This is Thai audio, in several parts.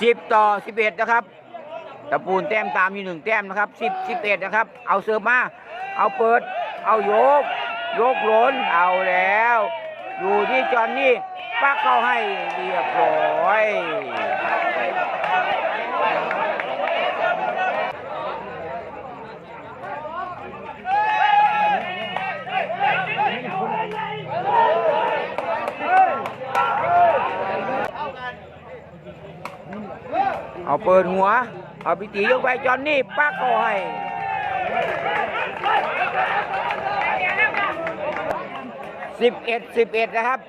สิบต่อสิบเอ็ดนะครับตะปูนแต้มตามอยู่หนึ่งแต้มนะครับสิบสิบเอ็ดนะครับ เอาเสิร์ฟมา เอาเปิด เอาโยก โยกล้นเอาแล้ว อยู่ที่จอนนี่ปักเข้าให้เรียบร้อย เอาเปิดหัว เอาพิตียกไปจอนนี่ปักเข้าให้สิบเอ็ดสิบเอ็ดนะครับ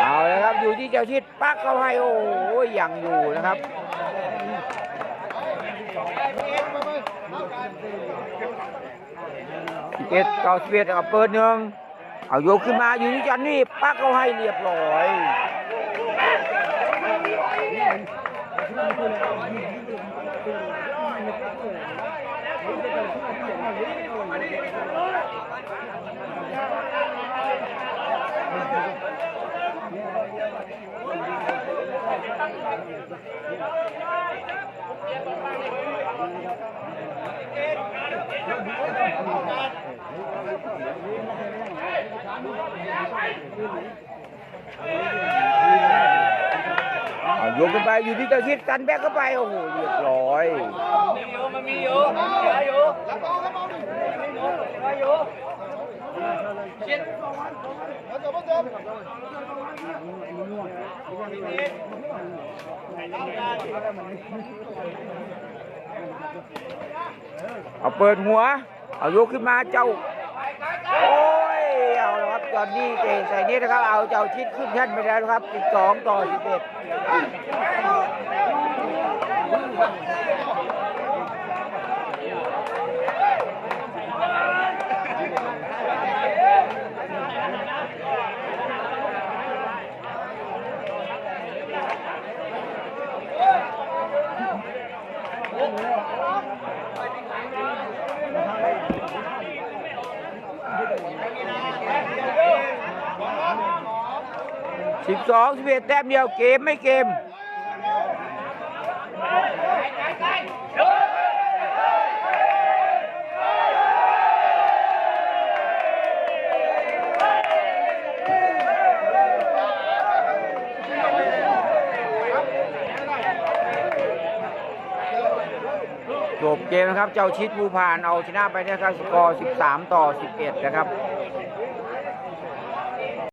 เอาเลยครับอยู่ที่เจ้าชิดปักเข้าให้โอ้โหยังอยู่นะครับเอ็ดต่อสิบเอ็ดเอาเปิดหนึ่ง เอาโยกขึ้นมาอยู่ที่จอนนี่ปักเขาให้เรียบร้อยเอาโยกขึ้นไปอยู่ที่เจ้าชิดกันแบกเข้าไปโอ้โหเรียบร้อยมันมีอยู่เหลืออยู่แล้วก็แล้วก็เหลืออยู่ชิดแล้วจบจบ เอาเปิดหัว เอายกขึ้นมาเจ้า โอ้ย เอาละครับตอนนี้เจใส่นี้นะครับ เอาเจ้าชิดขึ้นแท่นไปแล้วครับ 12 ต่อ 11 12 11แต้มเดียวเกมไม่เกมจบเกมนะครับ เจ้าชิดภูพานเอาชนะไปนะครับสกอร์ 13 ต่อ 11 นะครับ